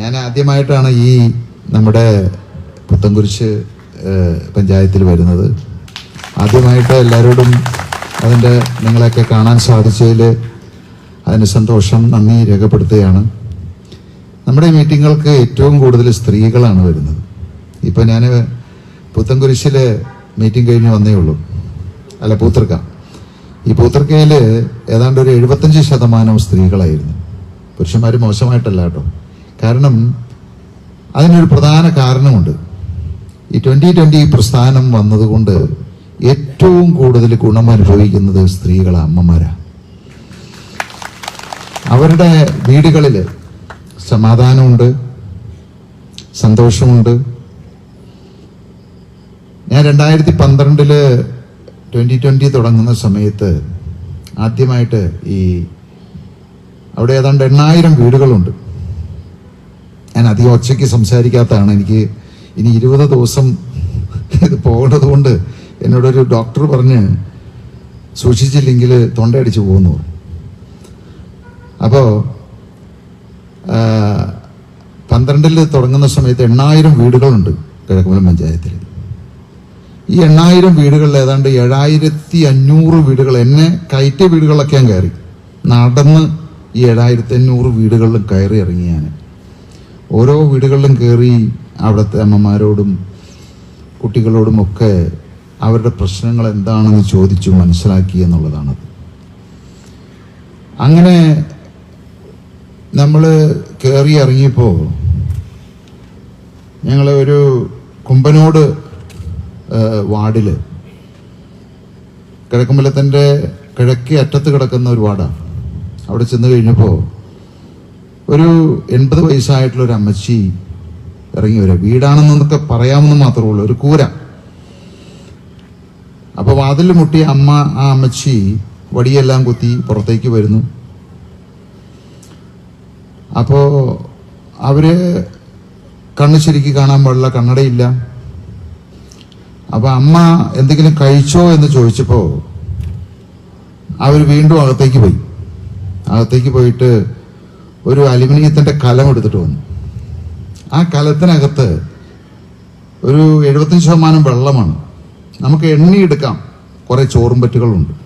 ഞാൻ ആദ്യമായിട്ടാണ് ഈ നമ്മുടെ പുത്തൻകുരിശ് പഞ്ചായത്തിൽ വരുന്നത്. ആദ്യമായിട്ട് എല്ലാവരോടും അതിന്റെ നിങ്ങളെയൊക്കെ കാണാൻ സാധിച്ചതിൽ അതിന് സന്തോഷം നന്ദി രേഖപ്പെടുത്തുകയാണ്. നമ്മുടെ മീറ്റിങ്ങുകൾക്ക് ഏറ്റവും കൂടുതൽ സ്ത്രീകളാണ് വരുന്നത്. ഇപ്പം ഞാൻ പുത്തൻകുരിശിൽ മീറ്റിംഗ് കഴിഞ്ഞ് വന്നേ ഉള്ളൂ. അല്ല പൂത്തൃക്ക ഈ പൂത്തൃക്കയിൽ ഏതാണ്ട് ഒരു എഴുപത്തഞ്ച് ശതമാനം സ്ത്രീകളായിരുന്നു. പുരുഷന്മാർ മോശമായിട്ടല്ല കേട്ടോ. കാരണം അതിനൊരു പ്രധാന കാരണമുണ്ട്. ഈ ട്വന്റി ട്വന്റി പ്രസ്ഥാനം വന്നതുകൊണ്ട് ഏറ്റവും കൂടുതൽ ഗുണം അനുഭവിക്കുന്നത് സ്ത്രീകളെ അമ്മമാരാണ് അവരുടെ വീടുകളിൽ സമാധാനമുണ്ട് സന്തോഷമുണ്ട്. ഞാൻ രണ്ടായിരത്തി പന്ത്രണ്ടിൽ ട്വന്റി ട്വന്റി തുടങ്ങുന്ന സമയത്ത് ആദ്യമായിട്ട് ഈ അവിടെ ഏതാണ്ട് എണ്ണായിരം വീടുകളുണ്ട്. ഞാൻ അധികം ഒച്ചയ്ക്ക് സംസാരിക്കാത്തതാണ്. എനിക്ക് ഇനി ഇരുപത് ദിവസം ഇത് പോകേണ്ടത് കൊണ്ട് എന്നോടൊരു ഡോക്ടർ പറഞ്ഞ് സൂക്ഷിച്ചില്ലെങ്കിൽ തൊണ്ടയടിച്ച് പോകുന്നു. അപ്പോൾ പന്ത്രണ്ടിൽ തുടങ്ങുന്ന സമയത്ത് എണ്ണായിരം വീടുകളുണ്ട് കിഴക്കുമലം പഞ്ചായത്തിൽ. ഈ എണ്ണായിരം വീടുകളിൽ ഏതാണ്ട് ഏഴായിരത്തി അഞ്ഞൂറ് വീടുകൾ എന്നെ കയറ്റിയ വീടുകളിലൊക്കെ ഞാൻ കയറി. നടന്ന് ഈ ഏഴായിരത്തി അഞ്ഞൂറ് വീടുകളിലും കയറി ഇറങ്ങി ഞാൻ ഓരോ വീടുകളിലും കയറി അവിടുത്തെ അമ്മമാരോടും കുട്ടികളോടുമൊക്കെ അവരുടെ പ്രശ്നങ്ങൾ എന്താണെന്ന് ചോദിച്ചു മനസ്സിലാക്കി എന്നുള്ളതാണത് അങ്ങനെ നമ്മൾ കയറി ഇറങ്ങിയപ്പോൾ ഞങ്ങൾ ഒരു കുമ്പനോട് വാർഡിൽ കിഴക്കുമ്പലത്തിന്റെ കിഴക്കേ അറ്റത്ത് കിടക്കുന്ന ഒരു വാർഡാണ് അവിടെ ചെന്ന് കഴിഞ്ഞപ്പോൾ ഒരു എൺപത് വയസ്സായിട്ടുള്ള ഒരു അമ്മച്ചി ഇറങ്ങി വരിക വീടാണെന്നൊക്കെ പറയാമെന്ന് മാത്രമേ ഉള്ളൂ. ഒരു കൂര. അപ്പോൾ വാതിൽ മുട്ടിയ അമ്മ ആ അമ്മച്ചി വടിയെല്ലാം കുത്തി പുറത്തേക്ക് വരുന്നു. അപ്പോൾ അവർ കണ്ണ് ശരിക്ക് കാണാൻ പാടില്ല കണ്ണടയില്ല. അപ്പോൾ അമ്മ എന്തെങ്കിലും കഴിച്ചോ എന്ന് ചോദിച്ചപ്പോൾ അവർ വീണ്ടും അകത്തേക്ക് പോയി. അകത്തേക്ക് പോയിട്ട് ഒരു അലുമിനിയത്തിന്റെ കലം എടുത്തിട്ട് വന്നു. ആ കലത്തിനകത്ത് ഒരു എഴുപത്തഞ്ച് ശതമാനം വെള്ളമാണ്. നമുക്ക് എണ്ണിയെടുക്കാം കുറെ ചോറുംപറ്റുകളുണ്ട്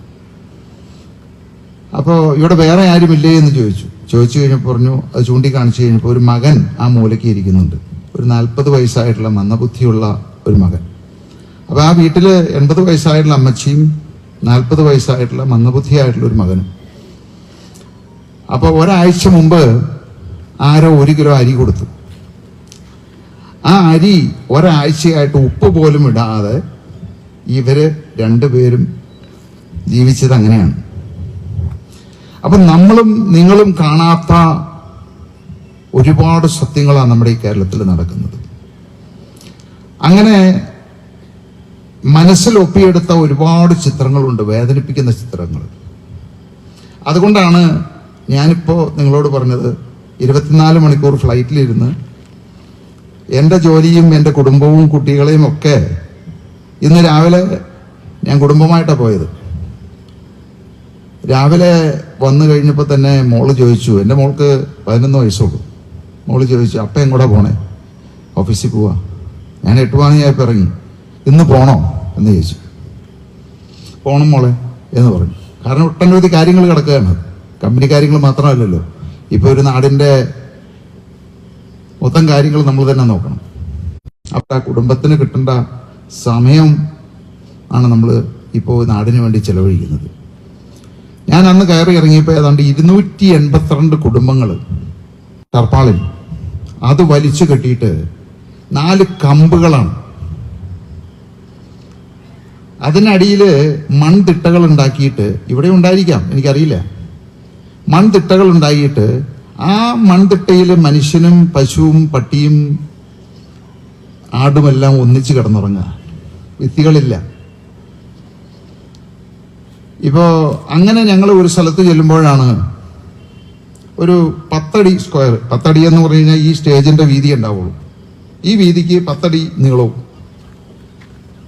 അപ്പോൾ ഇവിടെ വേറെ ആരുമില്ലേ എന്ന് ചോദിച്ചു. ചോദിച്ചു കഴിഞ്ഞപ്പോൾ പറഞ്ഞു അത് ചൂണ്ടിക്കാണിച്ചു കഴിഞ്ഞപ്പോൾ ഒരു മകൻ ആ മൂലയ്ക്ക് ഇരിക്കുന്നുണ്ട്. ഒരു നാൽപ്പത് വയസ്സായിട്ടുള്ള മന്ദബുദ്ധിയുള്ള ഒരു മകൻ. അപ്പോൾ ആ വീട്ടിൽ എൺപത് വയസ്സായിട്ടുള്ള അമ്മച്ചിയും നാൽപ്പത് വയസ്സായിട്ടുള്ള മന്ദബുദ്ധിയായിട്ടുള്ള ഒരു മകനും. അപ്പോൾ ഒരാഴ്ച മുമ്പ് ആരോ ഒരു കിലോ അരി കൊടുത്തു. ആ അരി ഒരാഴ്ചയായിട്ട് ഉപ്പ് പോലും ഇടാതെ ഇവർ രണ്ടുപേരും ജീവിച്ചത് അങ്ങനെയാണ്. അപ്പൊ നമ്മളും നിങ്ങളും കാണാത്ത ഒരുപാട് സത്യങ്ങളാണ് നമ്മുടെ ഈ കേരളത്തിൽ നടക്കുന്നത്. അങ്ങനെ മനസ്സിൽ ഒപ്പിയെടുത്ത ഒരുപാട് ചിത്രങ്ങളുണ്ട് വേദനിപ്പിക്കുന്ന ചിത്രങ്ങൾ. അതുകൊണ്ടാണ് ഞാനിപ്പോൾ നിങ്ങളോട് പറഞ്ഞത് ഇരുപത്തിനാല് മണിക്കൂർ ഫ്ലൈറ്റിലിരുന്ന് എന്റെ ജോലിയും എന്റെ കുടുംബവും കുട്ടികളെയും ഒക്കെ ഇന്ന് രാവിലെ ഞാൻ കുടുംബമായിട്ടാണ് പോയത്. രാവിലെ വന്നു കഴിഞ്ഞപ്പോൾ തന്നെ മോൾ ചോദിച്ചു എന്റെ മോൾക്ക് പതിനൊന്ന് വയസ്സുള്ളൂ. മോൾ ചോദിച്ചു അപ്പം എങ്ങോട്ടാ പോണേ? ഓഫീസിൽ പോവാ. ഞാൻ എട്ട് മണിയായപ്പോൾ ഇറങ്ങി. ഇന്ന് പോണോ? എന്ന് ചോദിച്ചു. പോണം മോളെ എന്ന് പറഞ്ഞു. കാരണം ഒട്ടനവധി കാര്യങ്ങൾ കിടക്കുകയാണ് കമ്പനി കാര്യങ്ങൾ മാത്രമല്ലല്ലോ. ഇപ്പോൾ ഒരു നാടിന്റെ മൊത്തം കാര്യങ്ങൾ നമ്മൾ തന്നെ നോക്കണം. അപ്പം ആ കുടുംബത്തിന് കിട്ടേണ്ട സമയം ആണ് നമ്മൾ ഇപ്പോൾ നാടിന് വേണ്ടി ചിലവഴിക്കുന്നത്. ഞാൻ അന്ന് കയറി ഇറങ്ങിയപ്പോൾ ഏതാണ്ട് ഇരുന്നൂറ്റി എൺപത്തിരണ്ട് കുടുംബങ്ങൾ ടർപ്പാളിൽ. അത് വലിച്ചു കെട്ടിയിട്ട് നാല് കമ്പുകളാണ്. അതിനടിയിൽ മൺതിട്ടകൾ ഉണ്ടാക്കിയിട്ട് ഇവിടെ ഉണ്ടായിരിക്കാം. എനിക്കറിയില്ല. മൺതിട്ടകൾ ഉണ്ടായിട്ട് ആ മൺതിട്ടയിൽ മനുഷ്യനും പശുവും പട്ടിയും ആടുമെല്ലാം ഒന്നിച്ച് കിടന്നുറങ്ങുക. വിത്തികളില്ല. ഇപ്പോ അങ്ങനെ ഞങ്ങൾ ഒരു സ്ഥലത്ത് ചെല്ലുമ്പോഴാണ് ഒരു പത്തടി സ്ക്വയർ പത്തടി എന്ന് പറഞ്ഞു കഴിഞ്ഞാൽ ഈ സ്റ്റേജിന്റെ വീതി ഉണ്ടാവുള്ളൂ. ഈ വീതിക്ക് പത്തടി നീളവും.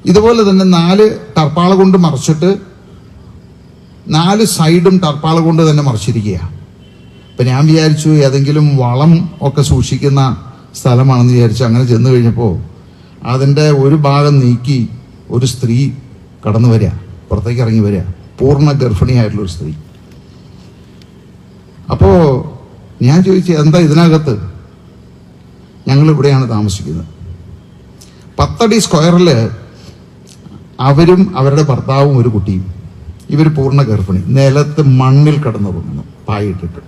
ഇതുപോലെ തന്നെ നാല് ടർപ്പാള കൊണ്ട് മറച്ചിട്ട് നാല് സൈഡും ടർപ്പാള കൊണ്ട് തന്നെ മറച്ചിരിക്കുകയാണ് അപ്പം ഞാൻ വിചാരിച്ചു ഏതെങ്കിലും വളം ഒക്കെ സൂക്ഷിക്കുന്ന സ്ഥലമാണെന്ന് വിചാരിച്ചു അങ്ങനെ ചെന്ന് കഴിഞ്ഞപ്പോൾ അതിന്റെ ഒരു ഭാഗം നീക്കി ഒരു സ്ത്രീ കടന്നു വരിക പുറത്തേക്ക് ഇറങ്ങി വരിക. പൂർണ ഗർഭിണിയായിട്ടുള്ള ഒരു സ്ത്രീ. അപ്പോൾ ഞാൻ ചോദിച്ചു എന്താ ഇതിനകത്ത്? ഞങ്ങൾ ഇവിടെയാണ് താമസിക്കുന്നത്. പത്തടി സ്ക്വയറിൽ അവരും അവരുടെ ഭർത്താവും ഒരു കുട്ടിയും. ഇവർ പൂർണ ഗർഭിണി. നിലത്ത് മണ്ണിൽ കിടന്നുറങ്ങുന്നു പായിട്ടിട്ട്.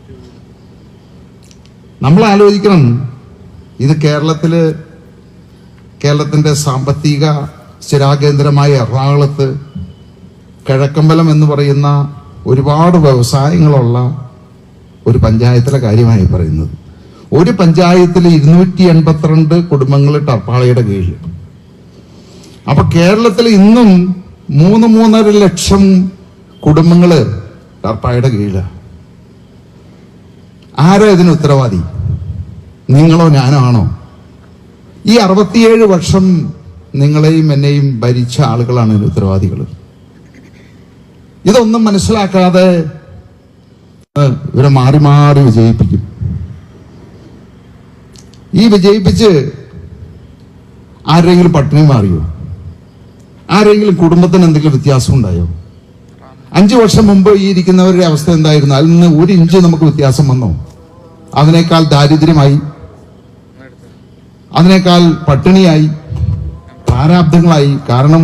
നമ്മൾ ആലോചിക്കണം ഇത് കേരളത്തിൽ കേരളത്തിന്റെ സാമ്പത്തിക സ്ഥിരാകേന്ദ്രമായ എറണാകുളത്ത് കിഴക്കമ്പലം എന്ന് പറയുന്ന ഒരുപാട് വ്യവസായങ്ങളുള്ള ഒരു പഞ്ചായത്തിലെ കാര്യമായി പറയുന്നത്. ഒരു പഞ്ചായത്തിൽ ഇരുന്നൂറ്റി എൺപത്തിരണ്ട് കുടുംബങ്ങൾ ടർപ്പാളയുടെ കീഴിൽ അപ്പൊ കേരളത്തിൽ ഇന്നും മൂന്ന് മൂന്നര ലക്ഷം കുടുംബങ്ങൾ ടർപ്പായുടെ കീഴിലാണ് ആരാ ഇതിന് ഉത്തരവാദി? നിങ്ങളോ ഞാനോ ആണോ? ഈ അറുപത്തിയേഴ് വർഷം നിങ്ങളെയും എന്നെയും ഭരിച്ച ആളുകളാണ് ഇതിന് ഉത്തരവാദികൾ ഇതൊന്നും മനസ്സിലാക്കാതെ ഇവരെ മാറി മാറി വിജയിപ്പിക്കും. ഈ വിജയിപ്പിച്ച് ആരെങ്കിലും പട്ടിണി മാറിയോ? ആരെങ്കിലും കുടുംബത്തിന് എന്തെങ്കിലും വ്യത്യാസം ഉണ്ടായോ? അഞ്ചു വർഷം മുമ്പ് ഈ ഇരിക്കുന്നവരുടെ അവസ്ഥ എന്തായിരുന്നു അതിൽ നിന്ന് ഒരു ഇഞ്ച് നമുക്ക് വ്യത്യാസം വന്നു. അതിനേക്കാൾ ദാരിദ്ര്യമായി. അതിനേക്കാൾ പട്ടിണിയായി. പ്രാരാബ്ദങ്ങളായി കാരണം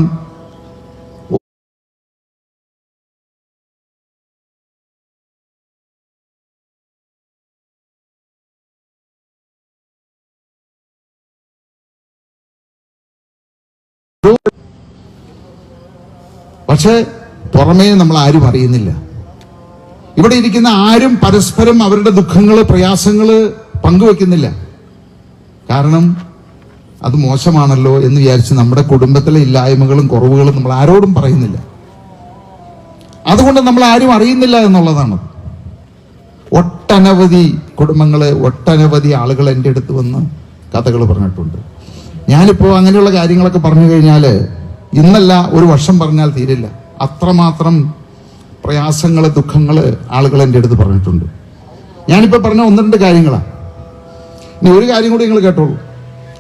പക്ഷേ പുറമേ നമ്മൾ ആരും അറിയുന്നില്ല. ഇവിടെ ഇരിക്കുന്ന ആരും പരസ്പരം അവരുടെ ദുഃഖങ്ങൾ പ്രയാസങ്ങൾ പങ്കുവെക്കുന്നില്ല. കാരണം അത് മോശമാണല്ലോ എന്ന് വിചാരിച്ച് നമ്മുടെ കുടുംബത്തിലെ ഇല്ലായ്മകളും കുറവുകളും നമ്മൾ ആരോടും പറയുന്നില്ല. അതുകൊണ്ട് നമ്മൾ ആരും അറിയുന്നില്ല എന്നുള്ളതാണ്. ഒട്ടനവധി കുടുംബങ്ങൾ ഒട്ടനവധി ആളുകൾ എന്റെ അടുത്ത് വന്ന് കഥകൾ പറഞ്ഞിട്ടുണ്ട്. ഞാനിപ്പോൾ അങ്ങനെയുള്ള കാര്യങ്ങളൊക്കെ പറഞ്ഞു കഴിഞ്ഞാൽ ഇന്നല്ല ഒരു വർഷം പറഞ്ഞാൽ തീരില്ല. അത്രമാത്രം പ്രയാസങ്ങൾ ദുഃഖങ്ങൾ ആളുകൾ എന്റെ അടുത്ത് പറഞ്ഞിട്ടുണ്ട്. ഞാനിപ്പോൾ പറഞ്ഞ ഒന്ന് രണ്ട് കാര്യങ്ങളാണ് ഇനി ഒരു കാര്യം കൂടി നിങ്ങൾ കേട്ടോളൂ.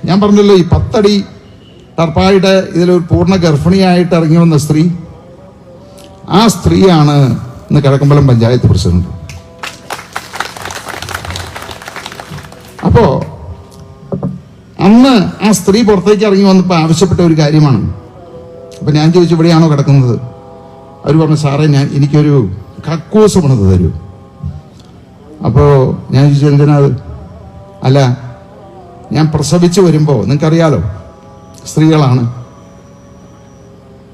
ഞാൻ പറഞ്ഞല്ലോ ഈ പത്തടി ടർപ്പായിട്ട് ഇതിലൊരു പൂർണ ഗർഭിണിയായിട്ട് ഇറങ്ങി വന്ന സ്ത്രീ ആ സ്ത്രീയാണ് ഇന്ന് കിഴക്കമ്പലം പഞ്ചായത്ത് പ്രസിഡന്റ്. അപ്പോ അന്ന് ആ സ്ത്രീ പുറത്തേക്ക് ഇറങ്ങി വന്നപ്പോൾ ആവശ്യപ്പെട്ട ഒരു കാര്യമാണ്. അപ്പൊ ഞാൻ ചോദിച്ചു ഇവിടെയാണോ കിടക്കുന്നത്? അവർ പറഞ്ഞു സാറേ ഞാൻ എനിക്കൊരു കക്കൂസ് പണിത് തരൂ. അപ്പോ ഞാൻ ചോദിച്ചു എന്തിനാ അല്ല ഞാൻ പ്രസവിച്ചു വരുമ്പോ നിങ്ങൾക്കറിയാലോ സ്ത്രീകളാണ്.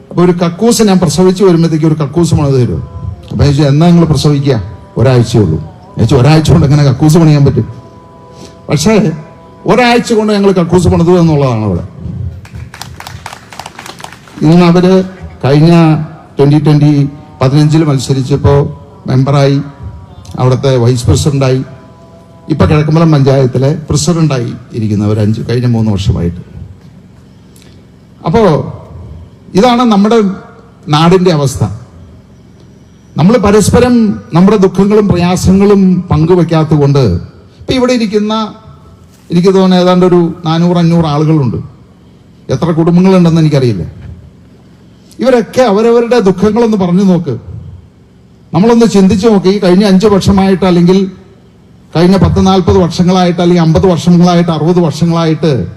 അപ്പൊ ഒരു കക്കൂസ് ഞാൻ പ്രസവിച്ച് വരുമ്പോഴത്തേക്ക് ഒരു കക്കൂസ് പണിത് തരുമോ അപ്പൊ ഞാൻ ചോദിച്ചു എന്നാ നിങ്ങൾ പ്രസവിക്കുക? ഒരാഴ്ചയേ ഉള്ളൂ. ഞാൻ ചോദിച്ചു ഒരാഴ്ച കൊണ്ട് എങ്ങനെ കക്കൂസ് പണിയാൻ പറ്റും? പക്ഷേ ഒരാഴ്ച കൊണ്ട് ഞങ്ങൾ കക്കൂസ് പണിതു എന്നുള്ളതാണ് അവിടെ. ഇന്ന് അവർ കഴിഞ്ഞ ട്വന്റി ട്വന്റി പതിനഞ്ചിൽ മത്സരിച്ചപ്പോൾ മെമ്പറായി അവിടുത്തെ വൈസ് പ്രസിഡന്റായി. ഇപ്പൊ കിഴക്കമ്പലം പഞ്ചായത്തിലെ പ്രസിഡന്റായി ഇരിക്കുന്നവർ അഞ്ച് കഴിഞ്ഞ മൂന്ന് വർഷമായിട്ട്. അപ്പോ ഇതാണ് നമ്മുടെ നാടിന്റെ അവസ്ഥ. നമ്മൾ പരസ്പരം നമ്മുടെ ദുഃഖങ്ങളും പ്രയാസങ്ങളും പങ്കുവെക്കാത്തത് കൊണ്ട് ഇപ്പൊ ഇവിടെ ഇരിക്കുന്ന എനിക്ക് തോന്നുന്നു ഏതാണ്ട് ഒരു നാനൂറ് അഞ്ഞൂറ് ആളുകളുണ്ട്. എത്ര കുടുംബങ്ങളുണ്ടെന്ന് എനിക്കറിയില്ല. ഇവരൊക്കെ അവരവരുടെ ദുഃഖങ്ങളൊന്ന് പറഞ്ഞു നോക്ക്. നമ്മളൊന്ന് ചിന്തിച്ചു നോക്ക്. ഈ കഴിഞ്ഞ അഞ്ച് വർഷമായിട്ട് അല്ലെങ്കിൽ കഴിഞ്ഞ പത്ത് നാൽപ്പത് വർഷങ്ങളായിട്ട് അല്ലെങ്കിൽ അമ്പത് വർഷങ്ങളായിട്ട് അറുപത് വർഷങ്ങളായിട്ട്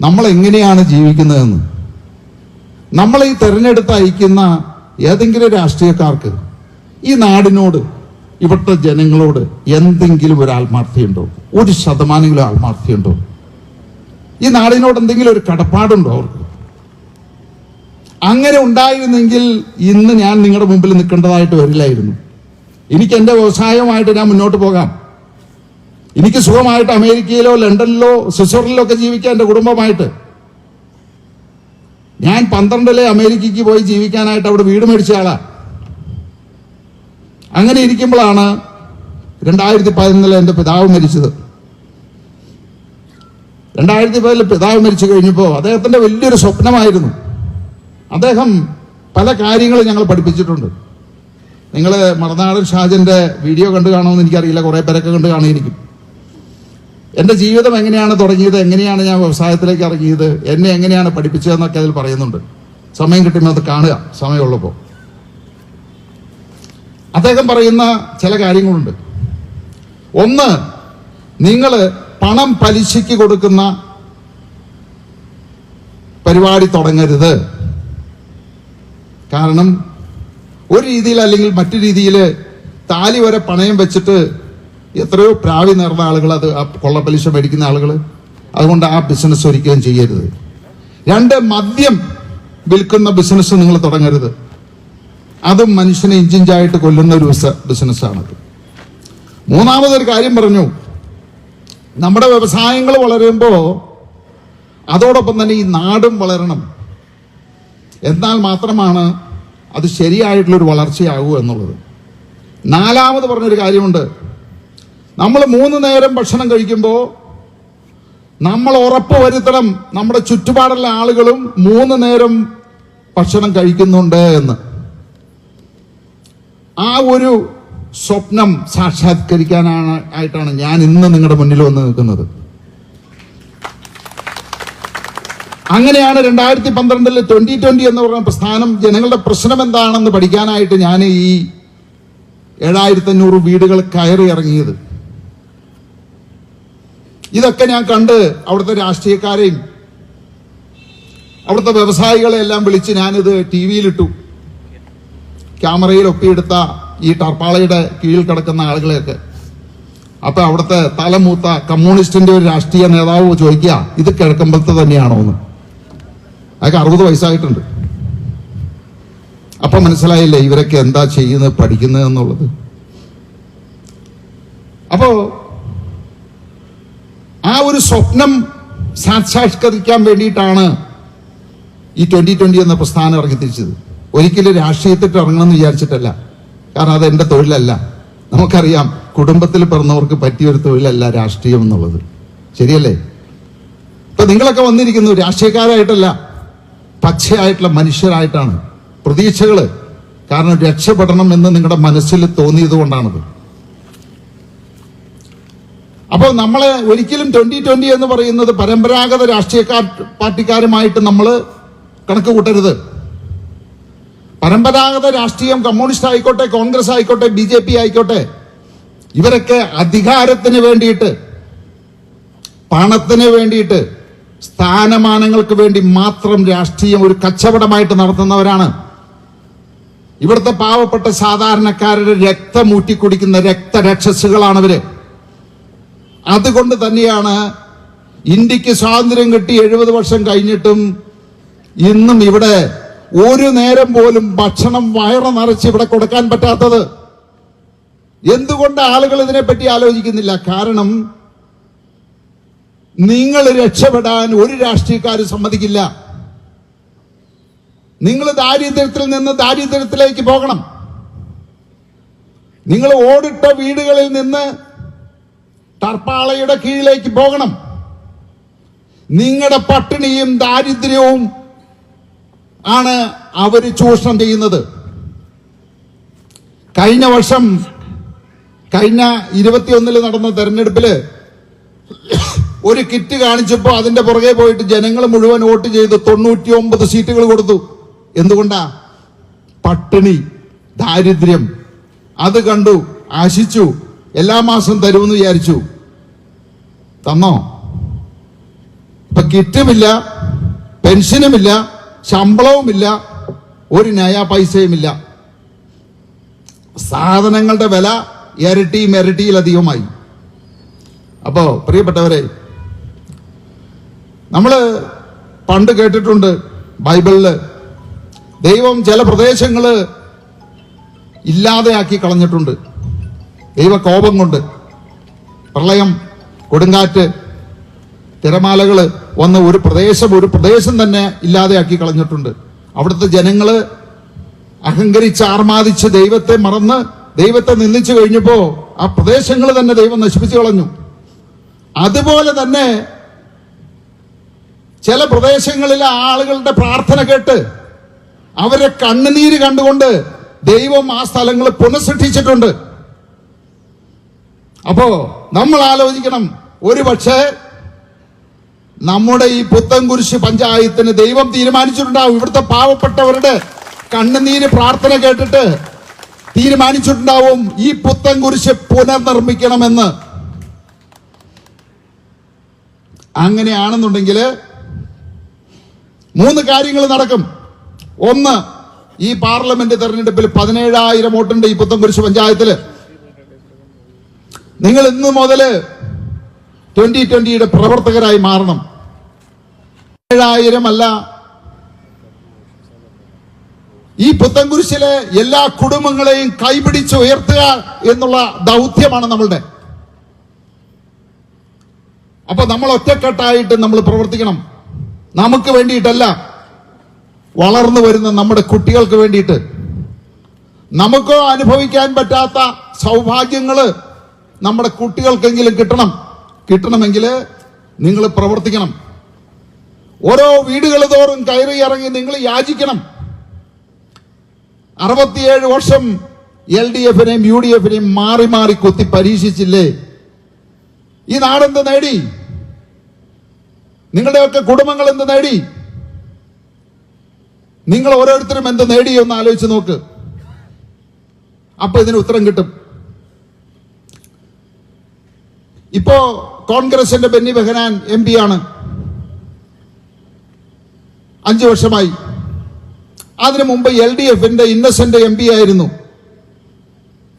നമ്മൾ എങ്ങനെയാണ് ജീവിക്കുന്നതെന്ന്? നമ്മൾ ഈ തെരഞ്ഞെടുത്ത് അയക്കുന്ന ഏതെങ്കിലും രാഷ്ട്രീയക്കാർക്ക് ഈ നാടിനോട് ഇവിടുത്തെ ജനങ്ങളോട് എന്തെങ്കിലും ഒരു ആത്മാർത്ഥിയുണ്ടോ ഒരു ശതമാനെങ്കിലും ആത്മാർത്ഥിയുണ്ടോ ഈ നാടിനോട് എന്തെങ്കിലും ഒരു കടപ്പാടുണ്ടോ അവർക്ക്? അങ്ങനെ ഉണ്ടായിരുന്നെങ്കിൽ ഇന്ന് ഞാൻ നിങ്ങളുടെ മുമ്പിൽ നിൽക്കേണ്ടതായിട്ട് വരില്ലായിരുന്നു. എനിക്ക് എന്റെ വ്യവസായമായിട്ട് ഞാൻ മുന്നോട്ട് പോകാം. എനിക്ക് സുഖമായിട്ട് അമേരിക്കയിലോ ലണ്ടനിലോ സ്വിറ്റ്സർലൻഡിലോ ഒക്കെ ജീവിക്കാം എന്റെ കുടുംബമായിട്ട്. ഞാൻ പന്ത്രണ്ടിലെ അമേരിക്കയ്ക്ക് പോയി ജീവിക്കാനായിട്ട് അവിടെ വീട് മേടിച്ച ആളാ. അങ്ങനെ ഇരിക്കുമ്പോഴാണ് രണ്ടായിരത്തി പതിനൊന്നിലെ എന്റെ പിതാവ് മരിച്ചത്. രണ്ടായിരത്തി പതിനിൽ പിതാവ് മരിച്ചു കഴിഞ്ഞപ്പോൾ അദ്ദേഹത്തിന്റെ വലിയൊരു സ്വപ്നമായിരുന്നു. അദ്ദേഹം പല കാര്യങ്ങളും ഞങ്ങൾ പഠിപ്പിച്ചിട്ടുണ്ട്. നിങ്ങൾ മറനാടൻ ഷാജന്റെ വീഡിയോ കണ്ടു കാണുമെന്ന് എനിക്കറിയില്ല. കുറേ പേരൊക്കെ കണ്ടു കാണുമായിരിക്കും. എന്റെ ജീവിതം എങ്ങനെയാണ് തുടങ്ങിയത്? എങ്ങനെയാണ് ഞാൻ വ്യവസായത്തിലേക്ക് ഇറങ്ങിയത്? എന്നെ എങ്ങനെയാണ് പഠിപ്പിച്ചതെന്നൊക്കെ അതിൽ പറയുന്നുണ്ട്. സമയം കിട്ടുമ്പോൾ അത് കാണുക. സമയമുള്ളപ്പോൾ. അദ്ദേഹം പറയുന്ന ചില കാര്യങ്ങളുണ്ട്. ഒന്ന് നിങ്ങൾ പണം പലിശയ്ക്ക് കൊടുക്കുന്ന പരിപാടി തുടങ്ങരുത്. കാരണം ഒരു രീതിയിൽ അല്ലെങ്കിൽ മറ്റു രീതിയിൽ താലി വരെ പണയം വെച്ചിട്ട് എത്രയോ പ്രാവി നേർന്ന ആളുകൾ അത് ആ കൊള്ളപ്പലിശ മേടിക്കുന്ന ആളുകൾ. അതുകൊണ്ട് ആ ബിസിനസ് ഒരിക്കലും ചെയ്യരുത്. രണ്ട് മദ്യം വിൽക്കുന്ന ബിസിനസ് നിങ്ങൾ തുടങ്ങരുത്. അതും മനുഷ്യനെ ഇഞ്ചിഞ്ചായിട്ട് കൊല്ലുന്ന ഒരു ബിസ- ബിസിനസ്സാണത് മൂന്നാമതൊരു കാര്യം പറഞ്ഞു. നമ്മുടെ വ്യവസായങ്ങൾ വളരുമ്പോൾ അതോടൊപ്പം തന്നെ ഈ നാടും വളരണം. എന്നാൽ മാത്രമാണ് അത് ശരിയായിട്ടുള്ളൊരു വളർച്ചയാകൂ എന്നുള്ളത്. നാലാമത് പറഞ്ഞൊരു കാര്യമുണ്ട്. നമ്മൾ മൂന്ന് നേരം ഭക്ഷണം കഴിക്കുമ്പോൾ നമ്മൾ ഉറപ്പ് വരുത്തണം നമ്മുടെ ചുറ്റുപാടുള്ള ആളുകളും മൂന്ന് നേരം ഭക്ഷണം കഴിക്കുന്നുണ്ട് എന്ന്. ആ ഒരു സ്വപ്നം സാക്ഷാത്കരിക്കാനാണ് ആയിട്ടാണ് ഞാൻ ഇന്ന് നിങ്ങളുടെ മുന്നിൽ വന്ന് നിൽക്കുന്നത്. അങ്ങനെയാണ് രണ്ടായിരത്തി പന്ത്രണ്ടിൽ ട്വന്റി ട്വന്റി എന്ന് പറഞ്ഞ പ്രസ്ഥാനം ജനങ്ങളുടെ പ്രശ്നം എന്താണെന്ന് പഠിക്കാനായിട്ട് ഞാൻ ഈ ഏഴായിരത്തി അഞ്ഞൂറ് വീടുകൾ കയറി ഇറങ്ങിയത്. ഇതൊക്കെ ഞാൻ കണ്ട് അവിടുത്തെ രാഷ്ട്രീയക്കാരെയും അവിടുത്തെ വ്യവസായികളെ എല്ലാം വിളിച്ച് ഞാനിത് ടി വിയിലിട്ടു. ക്യാമറയിൽ ഒപ്പിയെടുത്ത ഈ ടർപ്പാളയുടെ കീഴിൽ കിടക്കുന്ന ആളുകളെയൊക്കെ. അപ്പൊ അവിടുത്തെ തലമൂത്ത കമ്മ്യൂണിസ്റ്റിന്റെ ഒരു രാഷ്ട്രീയ നേതാവ് ചോദിക്കുക ഇത് കിഴക്കമ്പലത്ത് തന്നെയാണോ എന്ന് അതൊക്കെ അറുപത് വയസ്സായിട്ടുണ്ട്. അപ്പം മനസ്സിലായില്ലേ ഇവരൊക്കെ എന്താ ചെയ്യുന്നത് പഠിക്കുന്നത് എന്നുള്ളത്? അപ്പോ ആ ഒരു സ്വപ്നം സാക്ഷാത്കരിക്കാൻ വേണ്ടിയിട്ടാണ് ഈ ട്വന്റി ട്വന്റി എന്ന പ്രസ്ഥാനം ഇറങ്ങി തിരിച്ചത് ഒരിക്കലും രാഷ്ട്രീയത്തിട്ട് ഇറങ്ങണമെന്ന് വിചാരിച്ചിട്ടല്ല. കാരണം അത് എന്റെ തൊഴിലല്ല. നമുക്കറിയാം കുടുംബത്തിൽ പിറന്നവർക്ക് പറ്റിയൊരു തൊഴിലല്ല രാഷ്ട്രീയം എന്നുള്ളത്. ശരിയല്ലേ? ഇപ്പൊ നിങ്ങളൊക്കെ വന്നിരിക്കുന്നു രാഷ്ട്രീയക്കാരായിട്ടല്ല. പച്ചയായിട്ടുള്ള മനുഷ്യരായിട്ടാണ്. പ്രതീക്ഷകൾ കാരണം രക്ഷപ്പെടണം എന്ന് നിങ്ങളുടെ മനസ്സിൽ തോന്നിയത് കൊണ്ടാണത്. അപ്പോൾ നമ്മൾ ഒരിക്കലും ട്വന്റി ട്വന്റി എന്ന് പറയുന്നത് പരമ്പരാഗത രാഷ്ട്രീയക്കാർ പാർട്ടിക്കാരുമായിട്ട് നമ്മൾ കണക്ക് കൂട്ടരുത്. പരമ്പരാഗത രാഷ്ട്രീയം കമ്മ്യൂണിസ്റ്റ് ആയിക്കോട്ടെ കോൺഗ്രസ് ആയിക്കോട്ടെ ബി ജെ പി ആയിക്കോട്ടെ ഇവരൊക്കെ അധികാരത്തിന് വേണ്ടിയിട്ട് പണത്തിന് വേണ്ടിയിട്ട് സ്ഥാനമാനങ്ങൾക്ക് വേണ്ടി മാത്രം രാഷ്ട്രീയം ഒരു കച്ചവടമായിട്ട് നടത്തുന്നവരാണ്. ഇവിടുത്തെ പാവപ്പെട്ട സാധാരണക്കാരുടെ രക്തം ഊറ്റിക്കുടിക്കുന്ന രക്തരക്ഷസുകളാണ് ഇവർ. അതുകൊണ്ട് തന്നെയാണ് ഇന്ത്യയ്ക്ക് സ്വാതന്ത്ര്യം കിട്ടി എഴുപത് വർഷം കഴിഞ്ഞിട്ടും ഇന്നും ഇവിടെ ഒരു നേരം പോലും ഭക്ഷണം വയറ നിറച്ച് ഇവിടെ കൊടുക്കാൻ പറ്റാത്തത്. എന്തുകൊണ്ട് ആളുകൾ ഇതിനെപ്പറ്റി ആലോചിക്കുന്നില്ല? കാരണം നിങ്ങൾ രക്ഷപ്പെടാൻ ഒരു രാഷ്ട്രീയക്കാരും സമ്മതിക്കില്ല. നിങ്ങൾ ദാരിദ്ര്യത്തിൽ നിന്ന് ദാരിദ്ര്യത്തിലേക്ക് പോകണം. നിങ്ങൾ ഓടിട്ട വീടുകളിൽ നിന്ന് ടർപ്പാളയുടെ കീഴിലേക്ക് പോകണം. നിങ്ങളുടെ പട്ടിണിയും ദാരിദ്ര്യവും ആണ് അവർ ചൂഷണം ചെയ്യുന്നത്. കഴിഞ്ഞ വർഷം കഴിഞ്ഞ ഇരുപത്തിയൊന്നിൽ നടന്ന തെരഞ്ഞെടുപ്പിൽ ഒരു കിറ്റ് കാണിച്ചപ്പോൾ അതിന്റെ പുറകെ പോയിട്ട് ജനങ്ങൾ മുഴുവൻ വോട്ട് ചെയ്ത് തൊണ്ണൂറ്റി ഒമ്പത് സീറ്റുകൾ കൊടുത്തു. എന്തുകൊണ്ടാ? പട്ടിണി ദാരിദ്ര്യം. അത് കണ്ടു ആശിച്ചു എല്ലാ മാസം തരുമെന്ന് വിചാരിച്ചു. തന്നോ? ഇപ്പൊ കിറ്റുമില്ല പെൻഷനുമില്ല ശമ്പളവുമില്ല ഒരു നയ പൈസയുമില്ല. സാധനങ്ങളുടെ വില ഇരട്ടിയും ഇരട്ടിയിലധികമായി. അപ്പോ പ്രിയപ്പെട്ടവരെ നമ്മൾ പണ്ട് കേട്ടിട്ടുണ്ട് ബൈബിളിൽ ദൈവം ചില പ്രദേശങ്ങൾ ഇല്ലാതെയാക്കി കളഞ്ഞിട്ടുണ്ട്. ദൈവ കോപം കൊണ്ട്. പ്രളയം കൊടുങ്കാറ്റ് തിരമാലകൾ വന്ന് ഒരു പ്രദേശം ഒരു പ്രദേശം തന്നെ ഇല്ലാതെയാക്കി കളഞ്ഞിട്ടുണ്ട്. അവിടുത്തെ ജനങ്ങൾ അഹങ്കരിച്ച് ആർമാദിച്ച് ദൈവത്തെ മറന്ന് ദൈവത്തെ നിന്ദിച്ചു കഴിഞ്ഞപ്പോൾ ആ പ്രദേശങ്ങൾ തന്നെ ദൈവം നശിപ്പിച്ചു കളഞ്ഞു. അതുപോലെ തന്നെ ചില പ്രദേശങ്ങളിലെ ആളുകളുടെ പ്രാർത്ഥന കേട്ട് അവരെ കണ്ണുനീര് കണ്ടുകൊണ്ട് ദൈവം ആ സ്ഥലങ്ങൾ പുനഃസൃഷ്ടിച്ചിട്ടുണ്ട്. അപ്പോ നമ്മൾ ആലോചിക്കണം ഒരു പക്ഷേ നമ്മുടെ ഈ പുത്തൻകുരിശ് പഞ്ചായത്തിന് ദൈവം തീരുമാനിച്ചിട്ടുണ്ടാവും. ഇവിടുത്തെ പാവപ്പെട്ടവരുടെ കണ്ണുനീര് പ്രാർത്ഥന കേട്ടിട്ട് തീരുമാനിച്ചിട്ടുണ്ടാവും ഈ പുത്തൻകുരിശ് പുനർനിർമ്മിക്കണമെന്ന്. അങ്ങനെയാണെന്നുണ്ടെങ്കിൽ മൂന്ന് കാര്യങ്ങൾ നടക്കും. ഒന്ന് ഈ പാർലമെന്റ് തെരഞ്ഞെടുപ്പിൽ പതിനേഴായിരം വോട്ടുണ്ട് ഈ പുത്തൻകുരിശ് പഞ്ചായത്തിൽ. നിങ്ങൾ ഇന്ന് മുതൽ ട്വന്റി ട്വന്റിയുടെ പ്രവർത്തകരായി മാറണം. ഏഴായിരം അല്ല. ഈ പുത്തൻകുരിശിലെ എല്ലാ കുടുംബങ്ങളെയും കൈപിടിച്ച് ഉയർത്തുക എന്നുള്ള ദൗത്യമാണ് നമ്മളുടെ. അപ്പൊ നമ്മൾ ഒറ്റക്കെട്ടായിട്ട് നമ്മൾ പ്രവർത്തിക്കണം. നമുക്ക് വേണ്ടിയിട്ടല്ല വളർന്നു വരുന്ന നമ്മുടെ കുട്ടികൾക്ക് വേണ്ടിയിട്ട്. നമുക്കോ അനുഭവിക്കാൻ പറ്റാത്ത സൗഭാഗ്യങ്ങൾ നമ്മുടെ കുട്ടികൾക്കെങ്കിലും കിട്ടണം. കിട്ടണമെങ്കിൽ നിങ്ങൾ പ്രവർത്തിക്കണം. ഓരോ വീടുകൾ തോറും കയറി ഇറങ്ങി നിങ്ങൾ യാചിക്കണം. അറുപത്തിയേഴ് വർഷം എൽ ഡി എഫിനെയും യു ഡി എഫിനെയും മാറി മാറി കുത്തി പരീക്ഷിച്ചില്ലേ? ഈ നാടെന്ത് നേടി? നിങ്ങളുടെയൊക്കെ കുടുംബങ്ങൾ എന്ത് നേടി? നിങ്ങൾ ഓരോരുത്തരും എന്ത് നേടി എന്ന് ആലോചിച്ച് നോക്ക്. അപ്പൊ ഇതിന് ഉത്തരം കിട്ടും. ഇപ്പോ കോൺഗ്രസിന്റെ ബെന്നി ബെഹനാൻ എം പി ആണ്. അഞ്ചു വർഷമായി. അതിനു മുമ്പ് എൽ ഡി എഫിന്റെ ഇന്നസെന്റ് എം പി ആയിരുന്നു.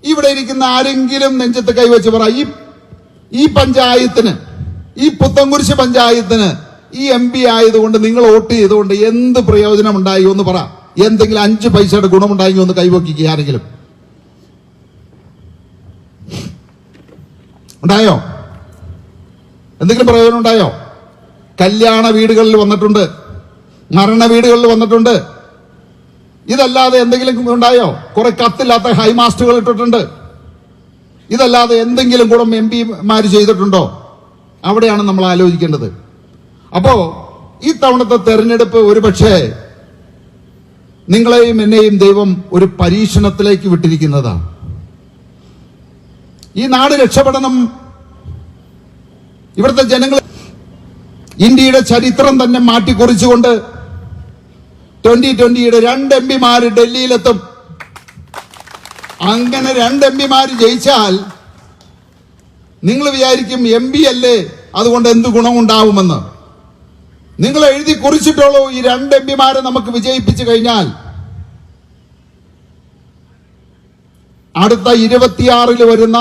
ഇവിടെ ഇരിക്കുന്ന ആരെങ്കിലും നെഞ്ചത്ത് കൈവച്ച് പറ ഈ പഞ്ചായത്തിന് ഈ പുത്തൻകുരിശ് പഞ്ചായത്തിന് ഈ എം പി ആയതുകൊണ്ട് നിങ്ങൾ വോട്ട് ചെയ്തുകൊണ്ട് എന്ത് പ്രയോജനം ഉണ്ടായി എന്ന് പറ. എന്തെങ്കിലും അഞ്ച് പൈസയുടെ ഗുണമുണ്ടായി ഒന്ന് കൈവക്കിക്കുക ആരെങ്കിലും ഉണ്ടായോ? എന്തെങ്കിലും പ്രയോജനം ഉണ്ടായോ? കല്യാണ വീടുകളിൽ വന്നിട്ടുണ്ട്. മരണ വീടുകളിൽ വന്നിട്ടുണ്ട്. ഇതല്ലാതെ എന്തെങ്കിലും ഉണ്ടായോ? കുറെ കത്തില്ലാത്ത ഹൈമാസ്റ്റുകൾ ഇട്ടിട്ടുണ്ട്. ഇതല്ലാതെ എന്തെങ്കിലും ഗുണം എം പിമാര് ചെയ്തിട്ടുണ്ടോ? അവിടെയാണ് നമ്മൾ ആലോചിക്കേണ്ടത്. അപ്പോ ഈ തവണത്തെ തെരഞ്ഞെടുപ്പ് ഒരുപക്ഷെ നിങ്ങളെയും എന്നെയും ദൈവം ഒരു പരീക്ഷണത്തിലേക്ക് വിട്ടിരിക്കുന്നതാണ്. ഈ നാട് രക്ഷപ്പെടണം. ഇവിടുത്തെ ജനങ്ങൾ ഇന്ത്യയുടെ ചരിത്രം തന്നെ മാറ്റിക്കുറിച്ചുകൊണ്ട് ട്വന്റി ട്വന്റിയുടെ രണ്ട് എം പിമാര് ഡൽഹിയിലെത്തും. അങ്ങനെ രണ്ട് എം പിമാര് ജയിച്ചാൽ നിങ്ങൾ വിചാരിക്കും എം പി അല്ലേ? അതുകൊണ്ട് എന്ത് ഗുണമുണ്ടാവുമെന്ന്. നിങ്ങൾ എഴുതി കുറിച്ചിട്ടുള്ളൂ ഈ രണ്ട് എം പിമാരെ നമുക്ക് വിജയിപ്പിച്ചു കഴിഞ്ഞാൽ. അടുത്ത ഇരുപത്തിയാറിൽ വരുന്ന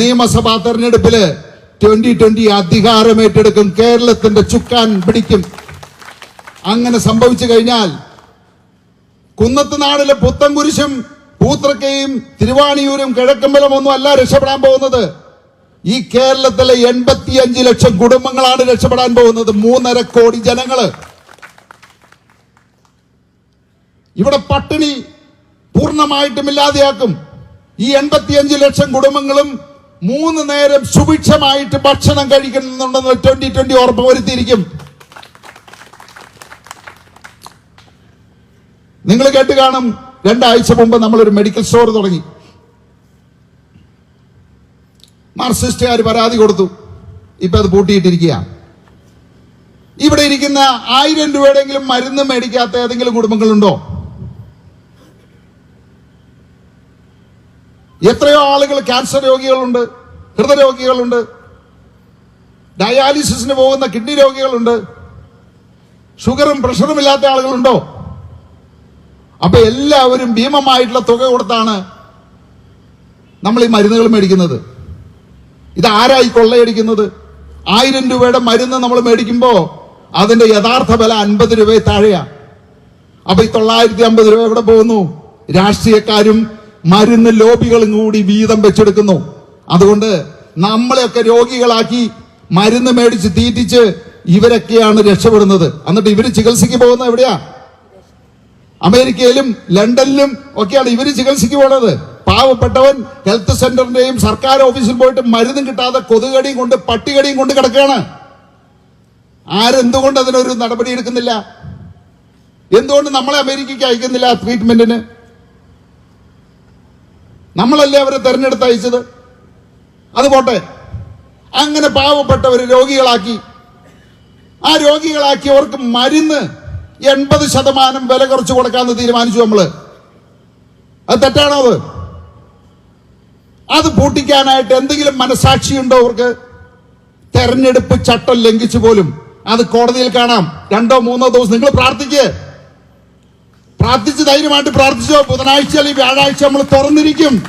നിയമസഭാ തെരഞ്ഞെടുപ്പിൽ ട്വന്റി ട്വന്റി അധികാരം ഏറ്റെടുക്കും കേരളത്തിന്റെ ചുക്കാൻ പിടിക്കും. അങ്ങനെ സംഭവിച്ചു കഴിഞ്ഞാൽ കുന്നത്തുനാടിലെ പുത്തൻകുരിശും പൂത്രക്കയും തിരുവാണിയൂരും കിഴക്കമ്പലം ഒന്നും അല്ല രക്ഷപ്പെടാൻ പോകുന്നത്. ഈ കേരളത്തിലെ എൺപത്തിയഞ്ച് ലക്ഷം കുടുംബങ്ങളാണ് രക്ഷപ്പെടാൻ പോകുന്നത്. മൂന്നര കോടി ജനങ്ങൾ. ഇവിടെ പട്ടിണി പൂർണമായിട്ടും ഇല്ലാതെയാക്കും. ഈ എൺപത്തിയഞ്ച് ലക്ഷം കുടുംബങ്ങളും മൂന്ന് നേരം സുഭിക്ഷമായിട്ട് ഭക്ഷണം കഴിക്കുന്നുണ്ടെന്ന് ട്വന്റി ട്വന്റി ഉറപ്പ് വരുത്തിയിരിക്കും. നിങ്ങൾ കേട്ട് കാണും. രണ്ടാഴ്ച മുമ്പ് നമ്മളൊരു മെഡിക്കൽ സ്റ്റോർ തുടങ്ങി. മാർക്സിസ്റ്റുകാർ പരാതി കൊടുത്തു? ഇപ്പൊ അത് പൂട്ടിയിട്ടിരിക്കുക ഇവിടെ ഇരിക്കുന്ന ആയിരം രൂപയുടെങ്കിലും മരുന്ന് മേടിക്കാത്ത ഏതെങ്കിലും കുടുംബങ്ങളുണ്ടോ? എത്രയോ ആളുകൾ ക്യാൻസർ രോഗികളുണ്ട് ഹൃദയരോഗികളുണ്ട് ഡയാലിസിസിന് പോകുന്ന കിഡ്നി രോഗികളുണ്ട് ഷുഗറും പ്രഷറും ഇല്ലാത്ത ആളുകളുണ്ടോ? അപ്പൊ എല്ലാവരും ഭീമമായിട്ടുള്ള തുക കൊടുത്താണ് നമ്മൾ ഈ മരുന്നുകൾ മേടിക്കുന്നത്. ഇത് ആരായി കൊള്ളയടിക്കുന്നത്? ആയിരം രൂപയുടെ മരുന്ന് നമ്മൾ മേടിക്കുമ്പോ അതിന്റെ യഥാർത്ഥ വില അൻപത് രൂപ താഴെയാ. അപ്പൊ ഈ തൊള്ളായിരത്തി അമ്പത് രൂപ എവിടെ പോകുന്നു? രാഷ്ട്രീയക്കാരും മരുന്ന് ലോബികളും കൂടി വീതം വെച്ചെടുക്കുന്നു. അതുകൊണ്ട് നമ്മളെയൊക്കെ രോഗികളാക്കി മരുന്ന് മേടിച്ച് തീറ്റിച്ച് ഇവരൊക്കെയാണ് രക്ഷപ്പെടുന്നത്. എന്നിട്ട് ഇവർ ചികിത്സയ്ക്ക് പോകുന്നത് എവിടെയാ? അമേരിക്കയിലും ലണ്ടനിലും ഒക്കെയാണ് ഇവർ ചികിത്സയ്ക്ക് പോണത്. പാവപ്പെട്ടവൻ ഹെൽത്ത് സെന്ററിന്റെയും സർക്കാർ ഓഫീസിൽ പോയിട്ട് മരുന്നും കിട്ടാതെ കൊതുകടിയും കൊണ്ട് പട്ടികടിയും കൊണ്ട് കിടക്കുകയാണ്. ആരെന്തുകൊണ്ട് അതിനൊരു നടപടി എടുക്കുന്നില്ല? എന്തുകൊണ്ട് നമ്മളെ അമേരിക്കയ്ക്ക് അയക്കുന്നില്ല ട്രീറ്റ്മെന്റിന് നമ്മളല്ലേ അവരെ തെരഞ്ഞെടുത്ത് അയച്ചത്? അത് പോട്ടെ. അങ്ങനെ പാവപ്പെട്ടവർ രോഗികളാക്കി. ആ രോഗികളാക്കിയവർക്ക് മരുന്ന് എൺപത് ശതമാനം വില കുറച്ച് കൊടുക്കാമെന്ന് തീരുമാനിച്ചു നമ്മൾ. അത് തെറ്റാണോ അത്? അത് പൂട്ടിക്കാനായിട്ട് എന്തെങ്കിലും മനസാക്ഷിയുണ്ടോ അവർക്ക്? തെരഞ്ഞെടുപ്പ് ചട്ടം ലംഘിച്ചു പോലും. അത് കോടതിയിൽ കാണാം. രണ്ടോ മൂന്നോ ദിവസം നിങ്ങൾ പ്രാർത്ഥിക്കുക പ്രാർത്ഥിച്ച് ധൈര്യമായിട്ട് പ്രാർത്ഥിച്ചോ. ബുധനാഴ്ച അല്ലെങ്കിൽ വ്യാഴാഴ്ച നമ്മൾ തുറന്നിരിക്കും.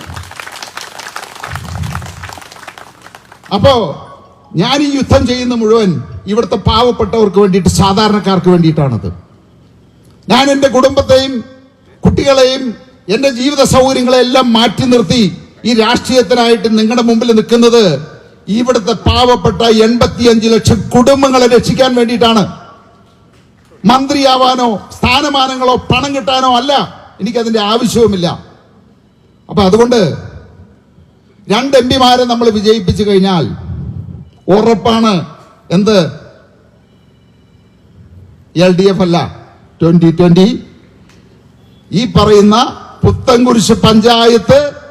അപ്പോ ഞാൻ ഈ യുദ്ധം ചെയ്യുന്ന മുഴുവൻ ഇവിടുത്തെ പാവപ്പെട്ടവർക്ക് വേണ്ടിയിട്ട് സാധാരണക്കാർക്ക് വേണ്ടിയിട്ടാണത്. ഞാൻ എന്റെ കുടുംബത്തെയും കുട്ടികളെയും എന്റെ ജീവിത സൗകര്യങ്ങളെല്ലാം മാറ്റി നിർത്തി ഈ രാഷ്ട്രീയത്തിനായിട്ട് നിങ്ങളുടെ മുമ്പിൽ നിൽക്കുന്നത് ഇവിടുത്തെ പാവപ്പെട്ട എൺപത്തിയഞ്ച് ലക്ഷം കുടുംബങ്ങളെ രക്ഷിക്കാൻ വേണ്ടിയിട്ടാണ്. മന്ത്രിയാവാനോ സ്ഥാനമാനങ്ങളോ പണം കിട്ടാനോ അല്ല. എനിക്കതിന്റെ ആവശ്യവുമില്ല. അപ്പൊ അതുകൊണ്ട് രണ്ട് എം പിമാരെ നമ്മൾ വിജയിപ്പിച്ചു കഴിഞ്ഞാൽ ഉറപ്പാണ് എന്ത്? എൽ ഡി എഫ് അല്ല. ട്വന്റി ട്വന്റി ഈ പറയുന്ന പുത്തൻകുരിശ് പഞ്ചായത്ത്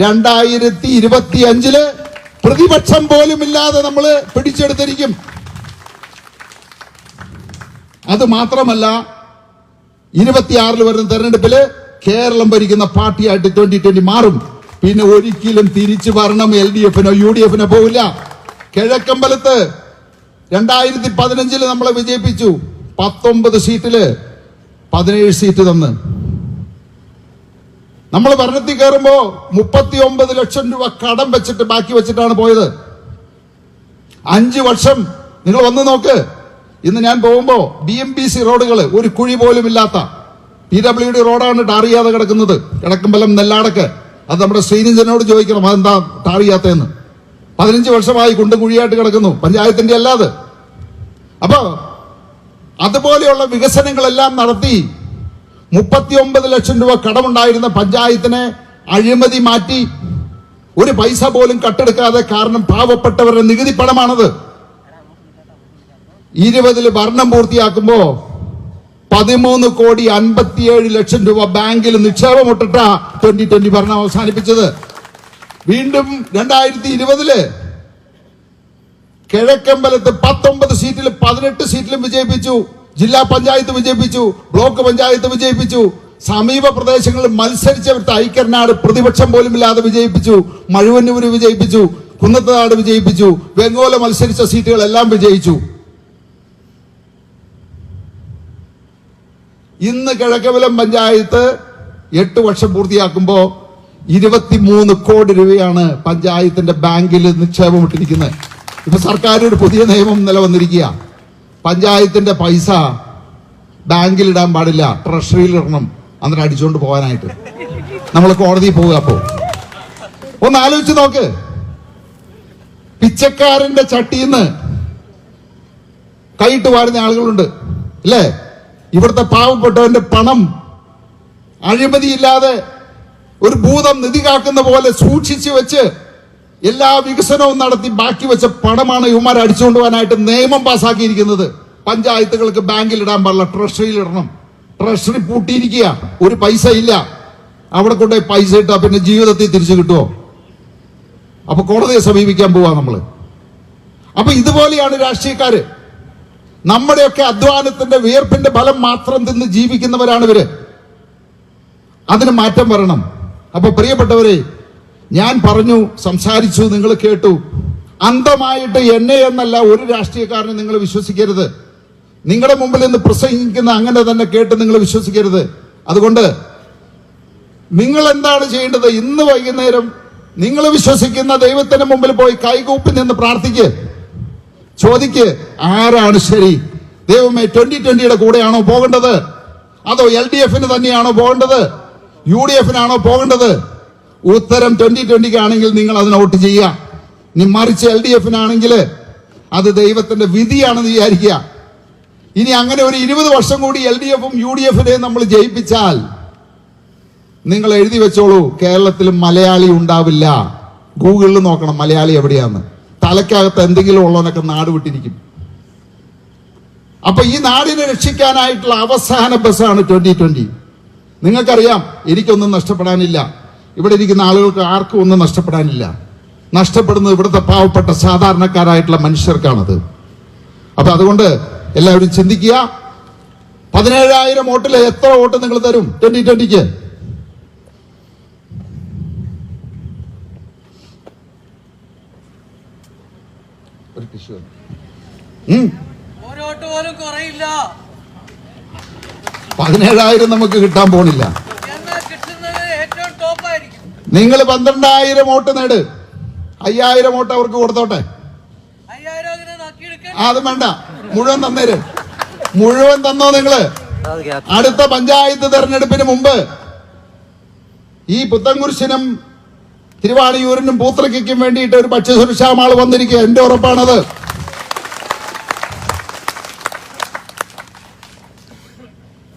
രണ്ടായിരത്തി ഇരുപത്തി അഞ്ചിൽ പ്രതിപക്ഷം പോലും ഇല്ലാതെ നമ്മൾ പിടിച്ചെടുത്തിരിക്കും. അത് മാത്രമല്ല ഇരുപത്തിയാറിൽ വരുന്ന തെരഞ്ഞെടുപ്പിൽ കേരളം ഭരിക്കുന്ന പാർട്ടിയായിട്ട് ട്വന്റി ട്വന്റി മാറും. പിന്നെ ഒരിക്കലും തിരിച്ചു വരണം എൽ ഡി എഫിനോ യു ഡി എഫിനോ പോവില്ല. കിഴക്കമ്പലത്ത് രണ്ടായിരത്തി പതിനഞ്ചിൽ നമ്മളെ വിജയിപ്പിച്ചു. പത്തൊമ്പത് സീറ്റിൽ പതിനേഴ് സീറ്റ് തന്ന്. നമ്മൾ ഭരണത്തിൽ കയറുമ്പോ മുപ്പത്തി ഒമ്പത് ലക്ഷം രൂപ കടം വെച്ചിട്ട് ബാക്കി വെച്ചിട്ടാണ് പോയത്. അഞ്ച് വർഷം നിങ്ങൾ വന്ന് നോക്ക്. ഇന്ന് ഞാൻ പോകുമ്പോ ബി എം ബി സി റോഡുകൾ ഒരു കുഴി പോലും ഇല്ലാത്ത പി ഡബ്ല്യു ഡി റോഡാണ് ടാർ ചെയ്യാതെ കിടക്കുന്നത്. കിടക്കുമ്പലം നെല്ലാടക്ക്. അത് നമ്മുടെ ശ്രീനിജനോട് ചോദിക്കണം അതെന്താ ടാർ ചെയ്യാത്തതെന്ന് പതിനഞ്ച് വർഷമായി കുണ്ടും കുഴിയായിട്ട് കിടക്കുന്നു. പഞ്ചായത്തിന്റെ അല്ലാതെ അപ്പോ അതുപോലെയുള്ള വികസനങ്ങളെല്ലാം നടത്തി മുപ്പത്തി ഒമ്പത് ലക്ഷം രൂപ കടമുണ്ടായിരുന്ന പഞ്ചായത്തിനെ അഴിമതി മാറ്റി ഒരു പൈസ പോലും കട്ടെടുക്കാതെ കാരണം പാവപ്പെട്ടവരുടെ നികുതി പണമാണത്. ഇരുപതിൽ ഭരണം പൂർത്തിയാക്കുമ്പോ പതിമൂന്ന് കോടി അൻപത്തിയേഴ് ലക്ഷം രൂപ ബാങ്കിൽ നിക്ഷേപമിട്ടിട്ട ട്വന്റി ട്വന്റി ഭരണം അവസാനിപ്പിച്ചത്. വീണ്ടും രണ്ടായിരത്തി ഇരുപതിൽ കിഴക്കമ്പലത്ത് പത്തൊമ്പത് സീറ്റിൽ പതിനെട്ട് സീറ്റിലും വിജയിപ്പിച്ചു. ജില്ലാ പഞ്ചായത്ത് വിജയിപ്പിച്ചു ബ്ലോക്ക് പഞ്ചായത്ത് വിജയിപ്പിച്ചു. സമീപ പ്രദേശങ്ങളിൽ മത്സരിച്ചവർക്ക് ഐക്യനാട് പ്രതിപക്ഷം പോലും ഇല്ലാതെ വിജയിപ്പിച്ചു. മഴുവന്നൂര് വിജയിപ്പിച്ചു. കുന്നത്തനാട് വിജയിപ്പിച്ചു. വെങ്ങോല മത്സരിച്ച സീറ്റുകളെല്ലാം വിജയിച്ചു. ഇന്ന് കിഴക്കവലം പഞ്ചായത്ത് എട്ട് വർഷം പൂർത്തിയാക്കുമ്പോൾ ഇരുപത്തിമൂന്ന് കോടി രൂപയാണ് പഞ്ചായത്തിന്റെ ബാങ്കിൽ നിക്ഷേപമിട്ടിരിക്കുന്നത്. ഇപ്പൊ സർക്കാർ ഒരു പുതിയ നിയമം നിലവന്നിരിക്കുക പഞ്ചായത്തിന്റെ പൈസ ബാങ്കിൽ ഇടാൻ പാടില്ല. ട്രഷറിയിൽ ഇടണം അന്നേരം അടിച്ചുകൊണ്ട് പോകാനായിട്ട്. നമ്മൾ കോടതിയിൽ പോവുക അപ്പോ. ഒന്ന് ആലോചിച്ച് നോക്ക്. പിച്ചക്കാരന്റെ ചട്ടിന്ന് കൈയിട്ട് വാരുന്ന ആളുകളുണ്ട്. അല്ലേ? ഇവിടുത്തെ പാവപ്പെട്ടവന്റെ പണം അഴിമതിയില്ലാതെ ഒരു ഭൂതം നിധി കാക്കുന്ന പോലെ സൂക്ഷിച്ചു വെച്ച് എല്ലാ വികസനവും നടത്തി ബാക്കി വെച്ച പണമാണ് ഇവന്മാർ അടിച്ചുകൊണ്ട് പോകാനായിട്ട് നിയമം പാസ്സാക്കിയിരിക്കുന്നത് പഞ്ചായത്തുകൾക്ക് ബാങ്കിൽ ഇടാൻ പാടില്ല. ട്രഷറിയിൽ ഇടണം. ട്രഷറി പൂട്ടിയിരിക്കുക. ഒരു പൈസ ഇല്ല. അവിടെ കൊണ്ടുപോയി പൈസ ഇട്ടാ പിന്നെ ജീവിതത്തിൽ തിരിച്ചു കിട്ടുമോ അപ്പൊ കോടതിയെ സമീപിക്കാൻ പോവാ നമ്മൾ. അപ്പൊ ഇതുപോലെയാണ് രാഷ്ട്രീയക്കാര്. നമ്മുടെയൊക്കെ അധ്വാനത്തിന്റെ വിയർപ്പിന്റെ ഫലം മാത്രം തിന്ന് ജീവിക്കുന്നവരാണ് ഇവർ അതിന് മാറ്റം വരണം. അപ്പൊ പ്രിയപ്പെട്ടവരെ ഞാൻ പറഞ്ഞു സംസാരിച്ചു നിങ്ങൾ കേട്ടു. അന്ധമായിട്ട് എന്നെ എന്നല്ല ഒരു രാഷ്ട്രീയക്കാരനെ നിങ്ങൾ വിശ്വസിക്കരുത്. നിങ്ങളുടെ മുമ്പിൽ നിന്ന് പ്രസംഗിക്കുന്ന അങ്ങനെ തന്നെ കേട്ട് നിങ്ങൾ വിശ്വസിക്കരുത്. അതുകൊണ്ട് നിങ്ങൾ എന്താണ് ചെയ്യേണ്ടത്? ഇന്ന് വൈകുന്നേരം നിങ്ങൾ വിശ്വസിക്കുന്ന ദൈവത്തിന് മുമ്പിൽ പോയി കൈകൂപ്പി നിന്ന് പ്രാർത്ഥിക്ക്. ചോദിക്ക് ആരാണ് ശരി? ദൈവമേ ട്വന്റി ട്വന്റിയുടെ കൂടെയാണോ പോകേണ്ടത്? അതോ എൽ ഡി എഫിന് തന്നെയാണോ പോകേണ്ടത്? യു ഡി എഫിനാണോ പോകേണ്ടത്? ഉത്തരം ട്വന്റി ട്വന്റിക്ക് ആണെങ്കിൽ നിങ്ങൾ അതിന് വോട്ട് ചെയ്യുക ഇനി മറിച്ച് എൽ ഡി എഫിനാണെങ്കിൽ അത് ദൈവത്തിന്റെ വിധിയാണെന്ന് വിചാരിക്കുക. ഇനി അങ്ങനെ ഒരു ഇരുപത് വർഷം കൂടി എൽ ഡി എഫും യു ഡി എഫിനെയും നമ്മൾ ജയിപ്പിച്ചാൽ നിങ്ങൾ എഴുതി വെച്ചോളൂ കേരളത്തിൽ മലയാളി ഉണ്ടാവില്ല. ഗൂഗിളിൽ നോക്കണം മലയാളി എവിടെയാന്ന്. തലക്കകത്ത് എന്തെങ്കിലും ഉള്ളവനൊക്കെ നാട് വിട്ടിരിക്കും. അപ്പൊ ഈ നാടിനെ രക്ഷിക്കാനായിട്ടുള്ള അവസാന ബസ്സാണ് ട്വന്റി ട്വന്റി നിങ്ങൾക്കറിയാം എനിക്കൊന്നും നഷ്ടപ്പെടാനില്ല. ഇവിടെ ഇരിക്കുന്ന ആളുകൾക്ക് ആർക്കും ഒന്നും നഷ്ടപ്പെടാനില്ല. നഷ്ടപ്പെടുന്നത് ഇവിടുത്തെ പാവപ്പെട്ട സാധാരണക്കാരായിട്ടുള്ള മനുഷ്യർക്കാണത്. അപ്പൊ അതുകൊണ്ട് എല്ലാവരും ചിന്തിക്കുക പതിനേഴായിരം വോട്ടിൽ എത്ര വോട്ട് നിങ്ങൾ തരും? ട്വന്റി ട്വന്റിക്ക്. ഒരു ടിഷ്യൂ പതിനേഴായിരം നമുക്ക് കിട്ടാൻ പോണില്ല. നിങ്ങൾ പന്ത്രണ്ടായിരം വോട്ട് നേട്. അയ്യായിരം വോട്ട് അവർക്ക് കൊടുത്തോട്ടെ. അത് വേണ്ട. മുഴുവൻ തന്നേര്. മുഴുവൻ തന്നോ നിങ്ങൾ. അടുത്ത പഞ്ചായത്ത് തെരഞ്ഞെടുപ്പിന് മുമ്പ് ഈ പുത്തൻകുരിശിനും തിരുവാളിയൂരിനും പൂത്രക്കും വേണ്ടിയിട്ട് ഒരു ഭക്ഷ്യസുരക്ഷാ മാൾ വന്നിരിക്കുക. എന്റെ ഉറപ്പാണത്.